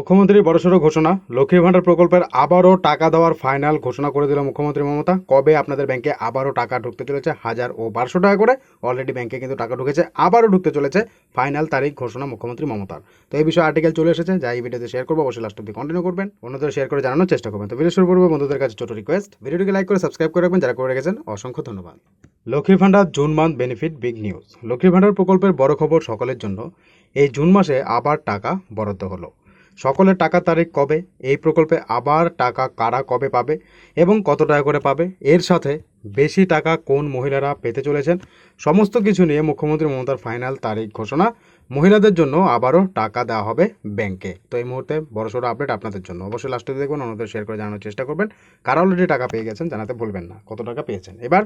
মুখ্যমন্ত্রীর বড়সড় ঘোষণা লক্ষ্মীর ভাণ্ডার প্রকল্পের আবারও টাকা দেওয়ার ফাইনাল ঘোষণা করে দিল মুখ্যমন্ত্রী মমতা। কবে আপনাদের ব্যাংকে আবারও টাকা ঢুকতে চলেছে? হাজার ও বারোশো টাকা করে অলরেডি ব্যাংকে কিন্তু টাকা ঢুকেছে, আবারও ঢুকতে চলেছে ফাইনাল তারিখ ঘোষণা মুখ্যমন্ত্রী মমতার। তো এই বিষয়ে আর্টিকেল চলে এসেছে, যা এই ভিডিওতে শেয়ার করব, অবশ্যই লাস্ট অব্দি কন্টিনিউ করবেন। অন্যদের শেয়ার করে জানানোর চেষ্টা করবেন। তো ভিডিও শুরু করব বন্ধুদের কাছে ছোট রিকোয়েস্ট ভিডিওটিকে লাইক করে সাবস্ক্রাইব করে রাখবেন, যারা করে রেখেছেন অসংখ্য ধন্যবাদ। লক্ষ্মীর ভাণ্ডার June month benefit big news লক্ষ্মীর ভাণ্ডার প্রকল্পের বড় খবর সকলের জন্য। এই জুন মাসে আবার টাকা বরাদ্দ হলো। সকলের টাকা তারিখ কবে, এই প্রকল্পে আবার টাকা কারা কবে পাবে এবং কত টাকা করে পাবে, এর সাথে বেশি টাকা কোন মহিলারা পেতে চলেছেন, সমস্ত কিছু নিয়ে মুখ্যমন্ত্রী মমতার ফাইনাল তারিখ ঘোষণা। মহিলাদের জন্য আবারও টাকা দেওয়া হবে ব্যাংকে। তো এই মুহূর্তে বড়সড় আপডেট আপনাদের জন্য। অবশ্যই লাস্টে দেখবেন, অন্যদের শেয়ার করে জানানোর চেষ্টা করবেন। কারা অলরেডি টাকা পেয়ে গেছেন জানাতে ভুলবেন না। কত টাকা পেয়েছেন? এবার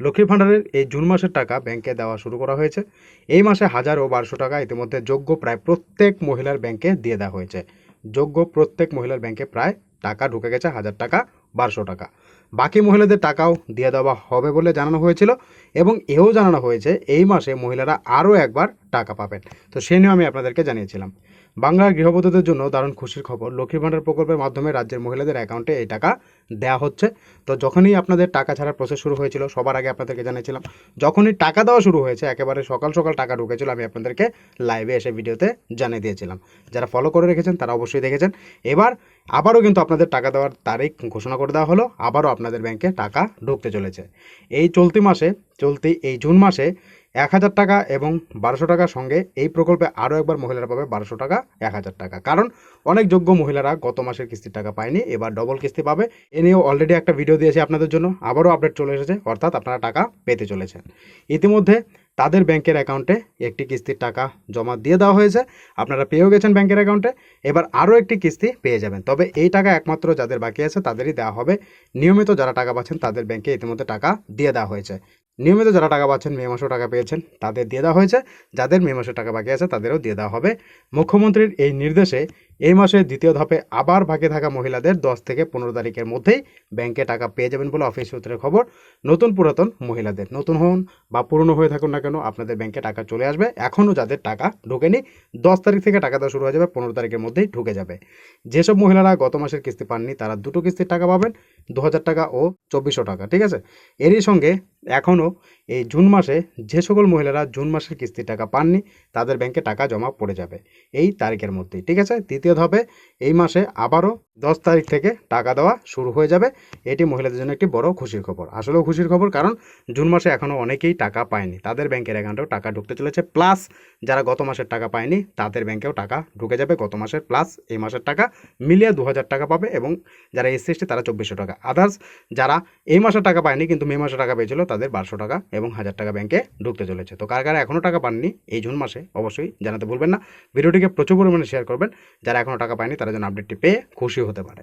লক্ষ্মীর ভাণ্ডারের এই জুন মাসের টাকা ব্যাংকে দেওয়া শুরু করা হয়েছে। এই মাসে হাজার ও বারোশো টাকা ইতিমধ্যে যোগ্য প্রায় প্রত্যেক মহিলার ব্যাংকে দিয়ে দেওয়া হয়েছে। যোগ্য প্রত্যেক মহিলার ব্যাংকে প্রায় টাকা ঢুকে গেছে, হাজার টাকা, বারোশো টাকা। বাকি মহিলাদের টাকাও দিয়ে দেওয়া হবে বলে জানানো হয়েছিল এবং এও জানানো হয়েছে, এই মাসে মহিলারা আরও একবার টাকা পাবেন। তো সে নিয়েও আমি আপনাদেরকে জানিয়েছিলাম। বাংলার গৃহবধূদের জন্য দারুণ খুশির খবর। লক্ষ্মী ভাণ্ডার প্রকল্পের মাধ্যমে রাজ্যের মহিলাদের অ্যাকাউন্টে এই টাকা দেওয়া হচ্ছে। তো যখনই আপনাদের টাকা ছাড়ার প্রসেস শুরু হয়েছিল, সবার আগে আপনাদেরকে জানিয়েছিলাম, যখনই টাকা দেওয়া শুরু হয়েছে, একেবারে সকাল সকাল টাকা ঢুকেছিল, আমি আপনাদেরকে লাইভে এসে ভিডিওতে জানিয়ে দিয়েছিলাম। যারা ফলো করে রেখেছেন, তারা অবশ্যই দেখেছেন। এবার আবারও কিন্তু আপনাদের টাকা দেওয়ার তারিখ ঘোষণা করে দেওয়া হলো, আবারও আপনাদের ব্যাংকে টাকা ঢুকতে চলেছে। এই চলতি মাসে, চলতি এই জুন মাসে এক হাজার টাকা এবং বারোশো টাকার সঙ্গে এই প্রকল্পে আরও একবার মহিলারা পাবে বারোশো টাকা, এক হাজার টাকা। কারণ অনেক যোগ্য মহিলারা গত মাসের কিস্তির টাকা পায়নি, এবার ডবল কিস্তি পাবে। এ নিয়েও অলরেডি একটা ভিডিও দিয়েছে আপনাদের জন্য, আবারও আপডেট চলে এসেছে, অর্থাৎ আপনারা টাকা পেতে চলেছেন। ইতিমধ্যে তাদের ব্যাংকের অ্যাকাউন্টে একটি কিস্তির টাকা জমা দিয়ে দেওয়া হয়েছে, আপনারা পেয়েও গেছেন ব্যাংকের অ্যাকাউন্টে এবার আরও একটি কিস্তি পেয়ে যাবেন। তবে এই টাকা একমাত্র যাদের বাকি আছে তাদেরই দেওয়া হবে। নিয়মিত যারা টাকা পাচ্ছেন তাদের ব্যাংকে ইতিমধ্যে টাকা দিয়ে দেওয়া হয়েছে। নিয়মিত যারা টাকা পাচ্ছেন, মে মাসেও টাকা পেয়েছেন, তাদের দিয়ে দেওয়া হয়েছে। যাদের মে মাসে টাকা বাকি আছে, তাদেরও দিয়ে দেওয়া হবে। মুখ্যমন্ত্রীর এই নির্দেশে এই মাসের দ্বিতীয় ধাপে আবার বাকি থাকা মহিলাদের দশ থেকে পনেরো তারিখের মধ্যেই ব্যাংকে টাকা পেয়ে যাবেন বলে অফিস সূত্রের খবর। নতুন পুরাতন মহিলাদের, নতুন হন বা পুরনো হয়ে থাকুন না কেন, আপনাদের ব্যাংকে টাকা চলে আসবে। এখনও যাদের টাকা ঢোকেনি, দশ তারিখ থেকে টাকা দেওয়া শুরু হয়ে যাবে, পনেরো তারিখের মধ্যেই ঢুকে যাবে। যেসব মহিলারা গত মাসের কিস্তি পাননি, তারা দুটো কিস্তির টাকা পাবেন, দু হাজার টাকা ও চব্বিশশো টাকা, ঠিক আছে? এরই সঙ্গে এখনও এই জুন মাসে যে সকল মহিলারা জুন মাসের কিস্তির টাকা পাননি, তাদের ব্যাংকে টাকা জমা পড়ে যাবে। এই তারিখের মধ্যেই, ঠিক আছে? দ্বিতীয় ধাপে এই মাসে আবারও দশ তারিখ থেকে টাকা দেওয়া শুরু হয়ে যাবে। এটি মহিলাদের জন্য একটি বড় খুশির খবর। আসলেও খুশির খবর কারণ জুন মাসে এখনও অনেকেই টাকা পায়নি। তাদের ব্যাংকের অ্যাকাউন্টেও টাকা ঢুকতে চলেছে। প্লাস যারা গত মাসের টাকা পায়নি, তাদের ব্যাংকেও টাকা ঢুকে যাবে গত মাসের। প্লাস এই মাসের টাকা মিলিয়ে দু হাজার টাকা পাবে এবং যারা এসসি এসটি তারা চব্বিশশো টাকা। আদার্স যারা এই মাসে টাকা পায়নি কিন্তু মে মাসে টাকা পেয়েছিল, তাদের বারোশো টাকা এবং হাজার টাকা ব্যাংকে ঢুকতে চলেছে। তো কার কারা এখনও টাকা পাননি এই জুন মাসে অবশ্যই জানাতে ভুলবেন না। ভিডিওটিকে প্রচুর পরিমাণে শেয়ার করবেন। যারা এখনও টাকা পায়নি, তারা যেন আপডেটটি পেয়ে খুশি হতে পারে।